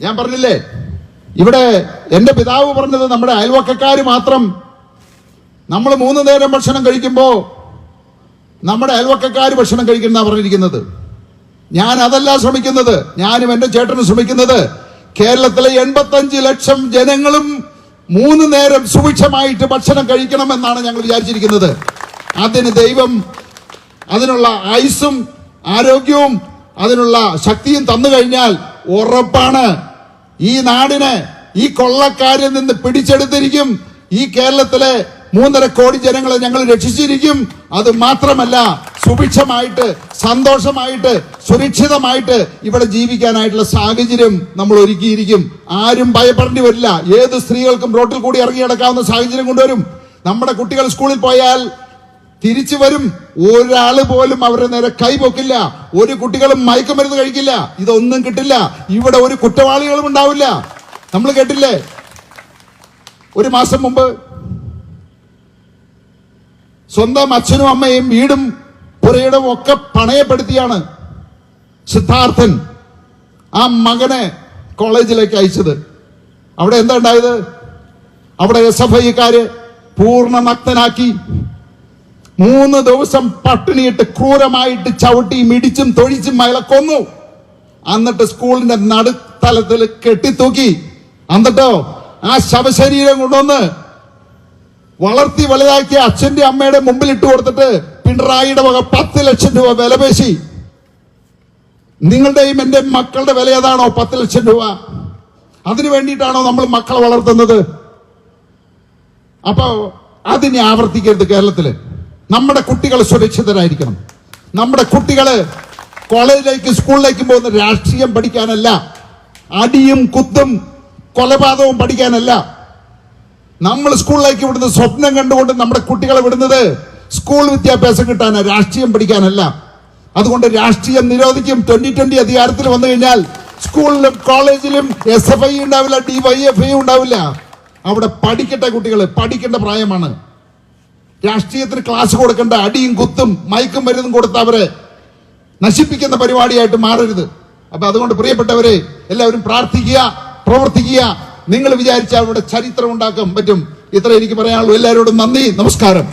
ഞാൻ പറഞ്ഞില്ലേ? ഇവിടെ എന്റെ പിതാവ് പറഞ്ഞത് നമ്മുടെ അയൽവക്കക്കാര് മാത്രം നമ്മൾ മൂന്ന് നേരം ഭക്ഷണം കഴിക്കുമ്പോൾ നമ്മുടെ അയൽവക്കക്കാർ ഭക്ഷണം കഴിക്കുന്ന പറഞ്ഞിരിക്കുന്നത്. ഞാൻ അതല്ല ശ്രമിക്കുന്നത്. ഞാനും എന്റെ ചേട്ടനും ശ്രമിക്കുന്നത്. കേരളത്തിലെ എൺപത്തഞ്ച് ലക്ഷം ജനങ്ങളും മൂന്ന് നേരം സുഭിക്ഷമായിട്ട് ഭക്ഷണം കഴിക്കണമെന്നാണ് ഞങ്ങൾ വിചാരിച്ചിരിക്കുന്നത്. അതിന് ദൈവം അതിനുള്ള ആയുസ്സും ആരോഗ്യവും അതിനുള്ള ശക്തിയും തന്നു കഴിഞ്ഞാൽ ഉറപ്പാണ്. ഈ നാടിനെ ഈ കൊള്ളക്കാരിൽ നിന്ന് പിടിച്ചെടുത്തിരിക്കും. ഈ കേരളത്തിലെ മൂന്നര കോടി ജനങ്ങളെ ഞങ്ങൾ രക്ഷിച്ചിരിക്കും. അത് മാത്രമല്ല സുഭിക്ഷമായിട്ട് സന്തോഷമായിട്ട് സുരക്ഷിതമായിട്ട് ഇവിടെ ജീവിക്കാനായിട്ടുള്ള സാഹചര്യം നമ്മൾ ഒരുക്കിയിരിക്കും. ആരും ഭയപ്പെടേണ്ടി വരില്ല. ഏത് സ്ത്രീകൾക്കും റോട്ടിൽ കൂടി ഇറങ്ങി നടക്കാവുന്ന സാഹചര്യം കൊണ്ടുവരും. നമ്മുടെ കുട്ടികൾ സ്കൂളിൽ പോയാൽ തിരിച്ചു വരും. ഒരാൾ പോലും അവരുടെ നേരെ കൈപൊക്കില്ല ഒരു കുട്ടികളും മയക്കുമരുന്ന് കഴിക്കില്ല. ഇതൊന്നും കിട്ടില്ല. ഇവിടെ ഒരു കുറ്റവാളികളും ഉണ്ടാവില്ല. നമ്മൾ കേട്ടില്ലേ? ഒരു മാസം മുമ്പ് സ്വന്തം അച്ഛനും അമ്മയും വീടും പുരയിടം ഒക്കെ പണയപ്പെടുത്തിയാണ് സിദ്ധാർത്ഥൻ ആ മകനെ കോളേജിലേക്ക് അയച്ചത്. അവിടെ എന്താ ഉണ്ടായത്? അവിടെ എസ് എഫ് ഐക്കാര് പൂർണ നഗ്നനാക്കി മൂന്ന് ദിവസം പട്ടിണിയിട്ട് ക്രൂരമായിട്ട് ചവിട്ടി മിടിച്ചും തൊഴിച്ചും അയാളെ കൊന്നു. എന്നിട്ട് സ്കൂളിന്റെ നടുത്തലത്തിൽ കെട്ടിത്തൂക്കി. എന്നിട്ടോ? ആ ശവശരീരം കൊണ്ടുവന്ന് വളർത്തി വലുതാക്കിയ അച്ഛന്റെ അമ്മയുടെ മുമ്പിൽ ഇട്ട് കൊടുത്തിട്ട് പിണറായിയുടെ വക പത്ത് ലക്ഷം രൂപ വില പേശി. നിങ്ങളുടെയും എന്റെ മക്കളുടെ വില ഏതാണോ പത്ത് ലക്ഷം രൂപ? അതിനു വേണ്ടിയിട്ടാണോ നമ്മൾ മക്കളെ വളർത്തുന്നത്? അപ്പോ അതിനെ ആവർത്തിക്കരുത് കേരളത്തിൽ നമ്മുടെ കുട്ടികൾ സുരക്ഷിതരായിരിക്കണം. നമ്മുടെ കുട്ടികൾ കോളേജിലേക്ക് സ്കൂളിലേക്കും പോകുന്ന രാഷ്ട്രീയം പഠിക്കാനല്ല. അടിയും കുത്തും കൊലപാതകവും പഠിക്കാനല്ല. നമ്മൾ സ്കൂളിലേക്ക് വിടുന്ന സ്വപ്നം കണ്ടുകൊണ്ട് നമ്മുടെ കുട്ടികളെ വിടുന്നത് സ്കൂൾ വിദ്യാഭ്യാസം കിട്ടാനാ രാഷ്ട്രീയം പഠിക്കാനല്ല. അതുകൊണ്ട് രാഷ്ട്രീയം നിരോധിക്കും. ട്വന്റി ട്വന്റി അധികാരത്തിൽ വന്നു കഴിഞ്ഞാൽ സ്കൂളിലും കോളേജിലും എസ് എഫ് ഐ ഉണ്ടാവില്ല ഡി വൈ എഫ് ഐ ഉണ്ടാവില്ല. അവിടെ പഠിക്കട്ടെ കുട്ടികൾ പഠിക്കേണ്ട പ്രായമാണ്. രാഷ്ട്രീയത്തിന് ക്ലാസ് കൊടുക്കേണ്ട അടിയും കുത്തും മയക്കും മരുന്നും കൊടുത്ത് അവരെ നശിപ്പിക്കുന്ന പരിപാടിയായിട്ട് മാറരുത്. അപ്പൊ അതുകൊണ്ട് പ്രിയപ്പെട്ടവരെ എല്ലാവരും പ്രാർത്ഥിക്കുക പ്രവർത്തിക്കുക. നിങ്ങൾ വിചാരിച്ചാൽ ഇവിടെ ചരിത്രം ഉണ്ടാക്കാൻ പറ്റും. ഇത്ര എനിക്ക് പറയാനുള്ളൂ. എല്ലാവരോടും നന്ദി. നമസ്കാരം.